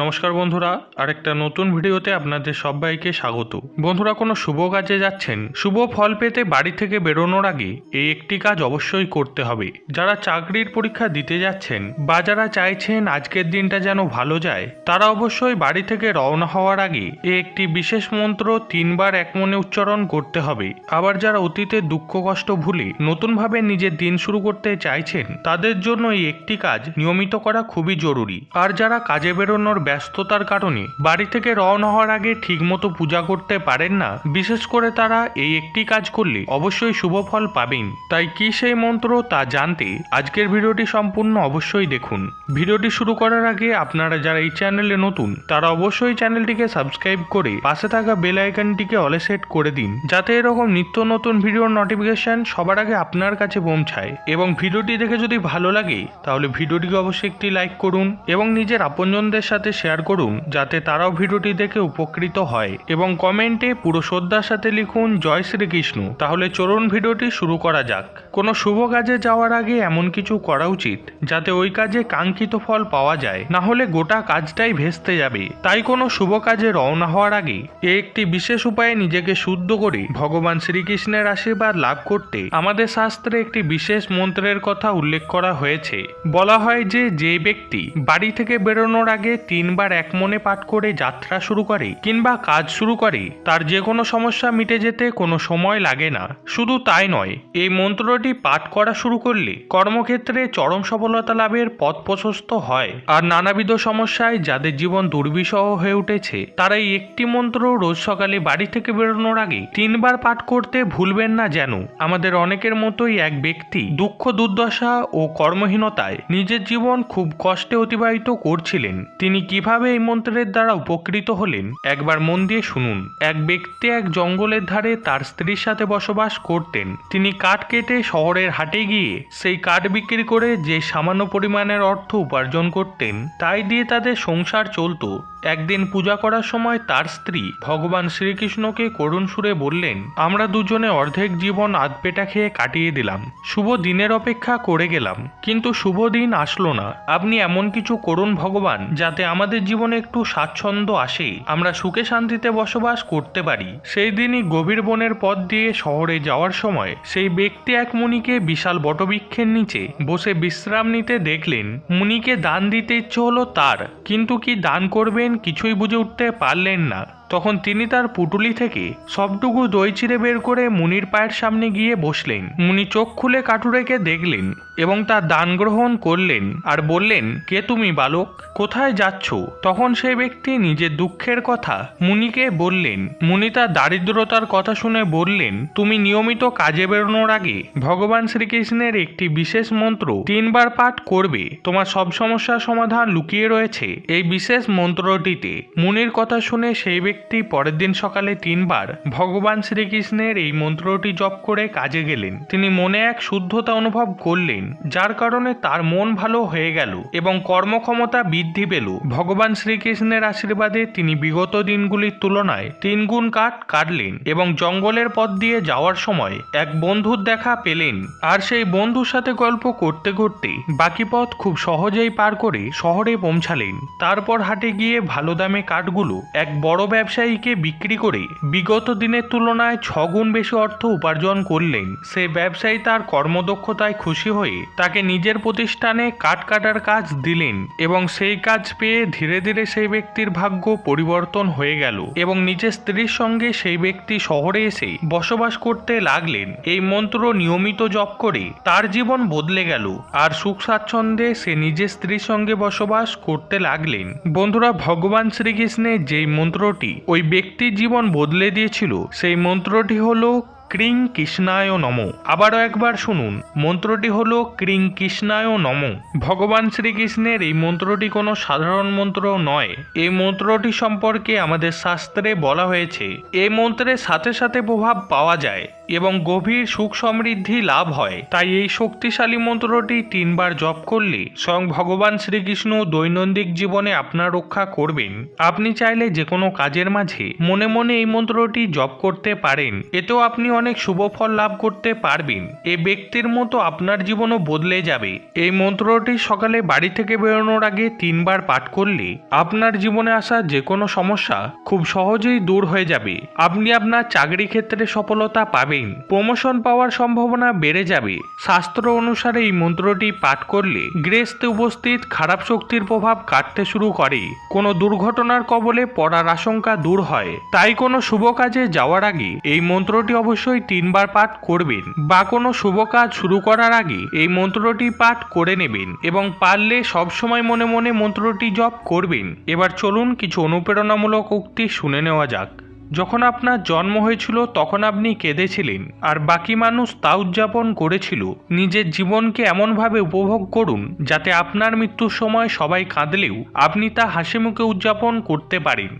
নমস্কার বন্ধুরা, আরেকটা নতুন ভিডিওতে আপনাদের সবাইকে স্বাগত। বন্ধুরা, কোনো শুভ কাজে যাচ্ছেন? শুভ ফল পেতে বাড়ি থেকে বেরোনোর আগে এই একটি কাজ অবশ্যই করতে হবে। যারা চাকরির পরীক্ষা দিতে যাচ্ছেন বা যারা চাইছেন আজকের দিনটা যেন ভালো যায়, তারা অবশ্যই বাড়ি থেকে রওনা হওয়ার আগে এই একটি বিশেষ মন্ত্র তিনবার এক মনে উচ্চারণ করতে হবে। আবার যারা অতীতে দুঃখ কষ্ট ভুলে নতুনভাবে নিজের দিন শুরু করতে চাইছেন, তাদের জন্য এই একটি কাজ নিয়মিত করা খুবই জরুরি। আর যারা কাজে বেরোনোর ব্যস্ততার কারণে বাড়ি থেকে রওনা হওয়ার আগে ঠিকমতো পূজা করতে পারেন না। বিশেষ করে তারা এই একটি কাজ করলে অবশ্যই শুভ ফল পাবেন। তাই কি সেই মন্ত্র তা জানতে আজকের ভিডিওটি সম্পূর্ণ অবশ্যই দেখুন। ভিডিওটি শুরু করার আগে আপনারা যারা এই চ্যানেলে নতুন, তারা অবশ্যই চ্যানেলটিকে সাবস্ক্রাইব করে পাশে থাকা বেল আইকনটিকে অলে সেট করে দিন, যাতে এরকম নিত্য নতুন ভিডিওর নোটিফিকেশন সবার আগে আপনার কাছে পৌঁছায়। এবং ভিডিওটি দেখে যদি ভালো লাগে, তাহলে ভিডিওটিকে অবশ্যই একটি লাইক করুন এবং নিজের আপনজনদের সাথে শেয়ার করুন যাতে তারাও ভিডিওটি দেখে উপকৃত হয় এবং কমেন্টে পুরো শ্রদ্ধার সাথে লিখুন, জয় শ্রীকৃষ্ণ। তাহলে চলুন ভিডিওটি শুরু করা যাক। কোনো শুভ কাজে যাওয়ার আগে এমন কিছু করা উচিত যাতে ওই কাজে কাঙ্ক্ষিত ফল পাওয়া যায়। না হলে গোটা কাজটাই ভেস্তে যাবে। তাই কোনো শুভ কাজে রওনা হওয়ার আগে এ একটি বিশেষ উপায়ে নিজেকে শুদ্ধ করে ভগবান শ্রীকৃষ্ণের আশীর্বাদ লাভ করতে আমাদের শাস্ত্রে একটি বিশেষ মন্ত্রের কথা উল্লেখ করা হয়েছে। বলা হয় যে যে ব্যক্তি বাড়ি থেকে বেরোনোর আগে তিনবার এক মনে পাঠ করে যাত্রা শুরু করে কিংবা কাজ শুরু করে, তার যে কোনো সমস্যা মিটে যেতে কোনো সময় লাগে না। শুধু তাই নয়, এই মন্ত্রটি পাঠ করা শুরু করলে কর্মক্ষেত্রে চরম সফলতা লাভের পথ প্রশস্ত হয়। আর নানাবিধ সমস্যায় যাদের জীবন দুর্বিষহ হয়ে উঠেছে, তারা এই একটি মন্ত্র রোজ সকালে বাড়ি থেকে বেরোনোর আগে তিনবার পাঠ করতে ভুলবেন না যেন। আমাদের অনেকের মতোই এক ব্যক্তি দুঃখ, দুর্দশা ও কর্মহীনতায় নিজের জীবন খুব কষ্টে অতিবাহিত করছিলেন। তিনি কীভাবে এই মন্ত্রের দ্বারা উপকৃত হলেন? একবার মন দিয়ে শুনুন। এক ব্যক্তি এক জঙ্গলের ধারে তার স্ত্রীর সাথে বসবাস করতেন। তিনি কাঠ কেটে শহরের হাটে গিয়ে সেই কাঠ বিক্রি করে যে সামান্য পরিমাণের অর্থ উপার্জন করতেন, তাই দিয়ে তাদের সংসার চলতো। একদিন পূজা করার সময় তার স্ত্রী ভগবান শ্রীকৃষ্ণকে করুণ সুরে বললেন, আমরা দুজনে অর্ধেক জীবন আধপেটা খেয়ে কাটিয়ে দিলাম। শুভ দিনের অপেক্ষা করে গেলাম। কিন্তু শুভ দিন আসলো না। আপনি এমন কিছু করুন ভগবান, যাতে আমাদের জীবনে একটু স্বাচ্ছন্দ্য আসে। আমরা সুখে শান্তিতে বসবাস করতে পারি। সেই দিনই গভীর বনের পথ দিয়ে শহরে যাওয়ার সময় সেই ব্যক্তি এক মুনিকে বিশাল বটবৃক্ষের নিচে বসে বিশ্রাম নিতে দেখলেন। মুনিকে দান দিতে ইচ্ছে হলো তার, কিন্তু কি দান করবেন কিছুই বুঝে উঠতে পারলেন না। তখন তিনি তার পুটুলি থেকে সবটুকু দই চিড়ে বের করে মুনির পায়ের সামনে গিয়ে বসলেন। মুনি চোখ খুলে কাটুরেকে দেখলেন এবং তার দান গ্রহণ করলেন আর বললেন, কে তুমি বালক? কোথায় যাচ্ছ? তখন সেই ব্যক্তি নিজের দুঃখের কথা মুনিকে বললেন। মুনি তার দারিদ্রতার কথা শুনে বললেন, তুমি নিয়মিত কাজে বেরোনোর আগে ভগবান শ্রীকৃষ্ণের একটি বিশেষ মন্ত্র তিনবার পাঠ করবে। তোমার সব সমস্যার সমাধান লুকিয়ে রয়েছে এই বিশেষ মন্ত্রটিতে। মুনির কথা শুনে সেই ব্যক্তি পরের দিন সকালে তিনবার ভগবান শ্রীকৃষ্ণের এই মন্ত্রটি জপ করে কাজে গেলেন। তিনি মনে এক শুদ্ধতা অনুভব করলেন, যার কারণে তার মন ভালো হয়ে গেল এবং কর্মক্ষমতা বৃদ্ধি পেল। ভগবান শ্রীকৃষ্ণের আশীর্বাদে তিনি বিগত দিনগুলির তুলনায় তিন গুণ কাঠ কাটলেন এবং জঙ্গলের পথ দিয়ে যাওয়ার সময় এক বন্ধুর দেখা পেলেন। আর সেই বন্ধুর সাথে গল্প করতে করতে বাকি পথ খুব সহজেই পার করে শহরে পৌঁছালেন। তারপর হাটে গিয়ে ভালো দামে কাঠগুলো এক বড় ব্যবসায়ীকে বিক্রি করে বিগত দিনের তুলনায় ছগুণ বেশি অর্থ উপার্জন করলেন। সে ব্যবসায়ী তার কর্মদক্ষতায় খুশি হয়ে তাকে নিজের প্রতিষ্ঠানে কাঠ কাটার কাজ দিলেন এবং সেই কাজ পেয়ে ধীরে ধীরে সেই ব্যক্তির ভাগ্য পরিবর্তন হয়ে গেল এবং নিজের স্ত্রীর সঙ্গে সেই ব্যক্তি শহরে এসে বসবাস করতে লাগলেন। এই মন্ত্র নিয়মিত জপ করে তার জীবন বদলে গেল আর সুখ স্বাচ্ছন্দ্যে সে নিজের স্ত্রীর সঙ্গে বসবাস করতে লাগলেন। বন্ধুরা, ভগবান শ্রীকৃষ্ণের যেই মন্ত্রটি ওই ব্যক্তির জীবন বদলে দিয়েছিল, সেই মন্ত্রটি হলো ক্রিং কৃষ্ণায় নম। আবারও একবার শুনুন, মন্ত্রটি হল ক্রিং কৃষ্ণায় নম। ভগবান শ্রীকৃষ্ণের এই মন্ত্রটি কোনো সাধারণ মন্ত্র নয়। এই মন্ত্রটি সম্পর্কে আমাদের শাস্ত্রে বলা হয়েছে। এই মন্ত্রের সাথে সাথে প্রভাব পাওয়া যায়। এবং গভীর সুখ সমৃদ্ধি লাভ হয়। তাই এই শক্তিশালী মন্ত্রটি তিনবার জপ করলে স্বয়ং ভগবান শ্রীকৃষ্ণ দৈনন্দিন জীবনে আপনার রক্ষা করবেন। আপনি চাইলে যে কোনো কাজের মাঝে মনে মনে এই মন্ত্রটি জপ করতে পারেন। এতেও আপনি অনেক শুভ ফল লাভ করতে পারবেন। এ ব্যক্তির মতো আপনার জীবনও বদলে যাবে। এই মন্ত্রটি সকালে বাড়ি থেকে বেরোনোর আগে তিনবার পাঠ করলে আপনার জীবনে আসা যে কোনো সমস্যা খুব সহজেই দূর হয়ে যাবে। আপনি আপনার চাকরি ক্ষেত্রে সফলতা পাবেন। প্রমোশন পাওয়ার সম্ভাবনা বেড়ে যাবে। শাস্ত্র অনুসারে এই মন্ত্রটি পাঠ করলে গৃহস্থে উপস্থিত খারাপ শক্তির প্রভাব কাটতে শুরু করে। কোনো দুর্ঘটনার কবলে পড়ার আশঙ্কা দূর হয়। তাই কোনো শুভ কাজে যাওয়ার আগে এই মন্ত্রটি অবশ্যই তিনবার পাঠ করবেন বা কোনো শুভ কাজ শুরু করার আগে এই মন্ত্রটি পাঠ করে নেবেন এবং পারলে সবসময় মনে মনে মন্ত্রটি জপ করবেন। এবার চলুন কিছু অনুপ্রেরণামূলক উক্তি শুনে নেওয়া যাক। যখন আপনার জন্ম হয়েছিল, তখন আপনি কেঁদেছিলেন, আর বাকি মানুষ তা উদযাপন করেছিল। নিজের জীবনকে এমনভাবে উপভোগ করুন, যাতে আপনার মৃত্যুর সময় সবাই কাঁদলেও আপনি তা হাসি মুখে উদযাপন করতে পারেন।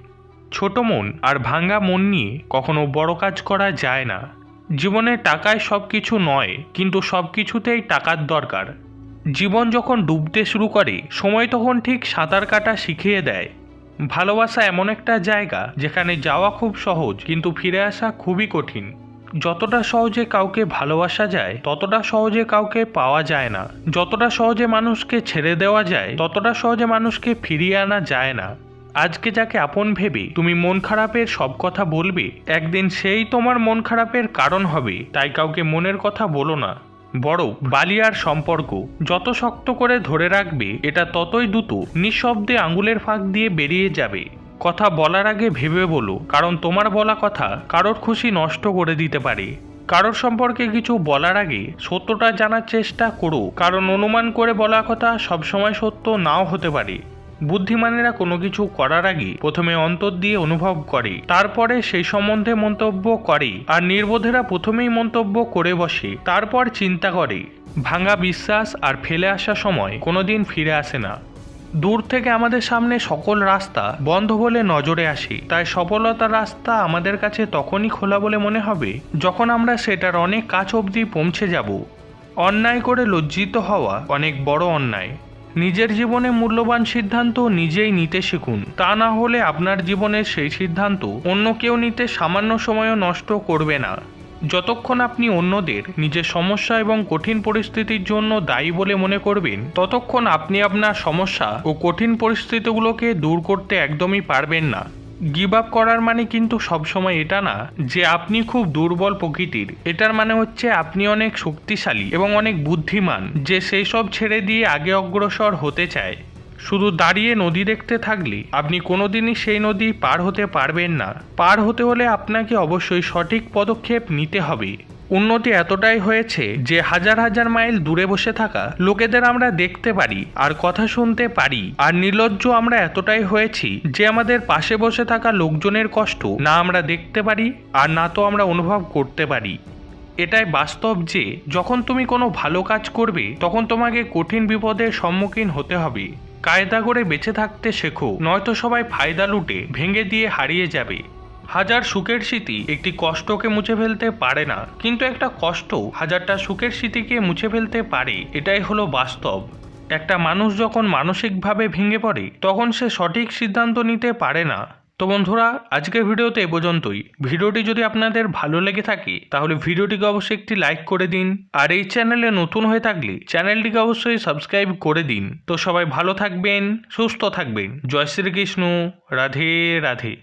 ছোট মন আর ভাঙ্গা মন নিয়ে কখনো বড় কাজ করা যায় না। জীবনে টাকায় সব কিছু নয়, কিন্তু সব কিছুতেই টাকার দরকার। জীবন যখন ডুবতে শুরু করে, সময় তখন ঠিক সাঁতার কাটা শিখিয়ে দেয়। ভালোবাসা এমন একটা জায়গা যেখানে যাওয়া খুব সহজ, কিন্তু ফিরে আসা খুবই কঠিন। যতটা সহজে কাউকে ভালোবাসা যায়, ততটা সহজে কাউকে পাওয়া যায় না। যতটা সহজে মানুষকে ছেড়ে দেওয়া যায়, ততটা সহজে মানুষকে ফিরিয়ে আনা যায় না। আজকে যাকে আপন ভেবে তুমি মন খারাপের সব কথা বলবে, একদিন সেই তোমার মন খারাপের কারণ হবে, তাই কাউকে মনের কথা বলো না। বড় বালিয়ার সম্পর্ক যত শক্ত করে ধরে রাখবে, এটা ততই দ্রুত নিঃশব্দে আঙুলের ফাঁক দিয়ে বেরিয়ে যাবে। কথা বলার আগে ভেবে বলো, কারণ তোমার বলা কথা কারোর খুশি নষ্ট করে দিতে পারে। কারোর সম্পর্কে কিছু বলার আগে সত্যটা জানার চেষ্টা করো, কারণ অনুমান করে বলা কথা সবসময় সত্য নাও হতে পারে। বুদ্ধিমানেরা কোনো কিছু করার আগে প্রথমে অন্তর দিয়ে অনুভব করে, তারপরে সেই সম্বন্ধে মন্তব্য করে, আর নির্বোধেরা প্রথমেই মন্তব্য করে বসে, তারপর চিন্তা করে। ভাঙা বিশ্বাস আর ফেলে আসা সময় কোনোদিন ফিরে আসে না। দূর থেকে আমাদের সামনে সকল রাস্তা বন্ধ বলে নজরে আসে, তাই সফলতার রাস্তা আমাদের কাছে তখনই খোলা বলে মনে হবে, যখন আমরা সেটার অনেক কাছ অবধি পৌঁছে যাব। অন্যায় করে লজ্জিত হওয়া অনেক বড় অন্যায়। নিজের জীবনে মূল্যবান সিদ্ধান্ত নিজেই নিতে শিখুন। তা না হলে আপনার জীবনের সেই সিদ্ধান্ত অন্য কেউ নিতে সামান্য সময়ও নষ্ট করবে না। যতক্ষণ আপনি অন্যদের নিজের সমস্যা এবং কঠিন পরিস্থিতির জন্য দায়ী বলে মনে করবেন, ততক্ষণ আপনি আপনার সমস্যা ও কঠিন পরিস্থিতিগুলোকে দূর করতে একদমই পারবেন না। গিভ আপ করার মানে কিন্তু সবসময় এটা না, যে আপনি খুব দুর্বল প্রকৃতির। এটার মানে হচ্ছে আপনি অনেক শক্তিশালী এবং অনেক বুদ্ধিমান, যে সেই সব ছেড়ে দিয়ে আগে অগ্রসর হতে চায়। শুধু দাঁড়িয়ে নদী দেখতে থাকলে আপনি কোনোদিনই সেই নদী পার হতে পারবেন না। পার হতে হলে আপনাকে অবশ্যই সঠিক পদক্ষেপ নিতে হবে। উন্নতি এতটাই হয়েছে যে হাজার হাজার মাইল দূরে বসে থাকা লোকেদের আমরা দেখতে পারি আর কথা শুনতে পারি। আর নির্লজ্জ আমরা এতটাই হয়েছি যে আমাদের পাশে বসে থাকা লোকজনের কষ্ট না আমরা দেখতে পারি আর না তো আমরা অনুভব করতে পারি। এটাই বাস্তব যে যখন তুমি কোনো ভালো কাজ করবে, তখন তোমাকে কঠিন বিপদের সম্মুখীন হতে হবে। কায়দা করে বেঁচে থাকতে শেখো, নয়তো সবাই ফায়দা লুটে ভেঙে দিয়ে হারিয়ে যাবে। হাজার সুখের স্মৃতি একটি কষ্টকে মুছে ফেলতে পারে না, কিন্তু একটা কষ্ট হাজারটা সুখের স্মৃতিকে মুছে ফেলতে পারে, এটাই হলো বাস্তব। একটা মানুষ যখন মানসিকভাবে ভেঙে পড়ে, তখন সে সঠিক সিদ্ধান্ত নিতে পারে না। তো বন্ধুরা, আজকের ভিডিওতে এ পর্যন্তই। ভিডিওটি যদি আপনাদের ভালো লেগে থাকে, তাহলে ভিডিওটিকে অবশ্যই একটি লাইক করে দিন। আর এই চ্যানেলে নতুন হয়ে থাকলে, চ্যানেলটিকে অবশ্যই সাবস্ক্রাইব করে দিন। তো সবাই ভালো থাকবেন, সুস্থ থাকবেন। জয় শ্রীকৃষ্ণ। রাধে রাধে।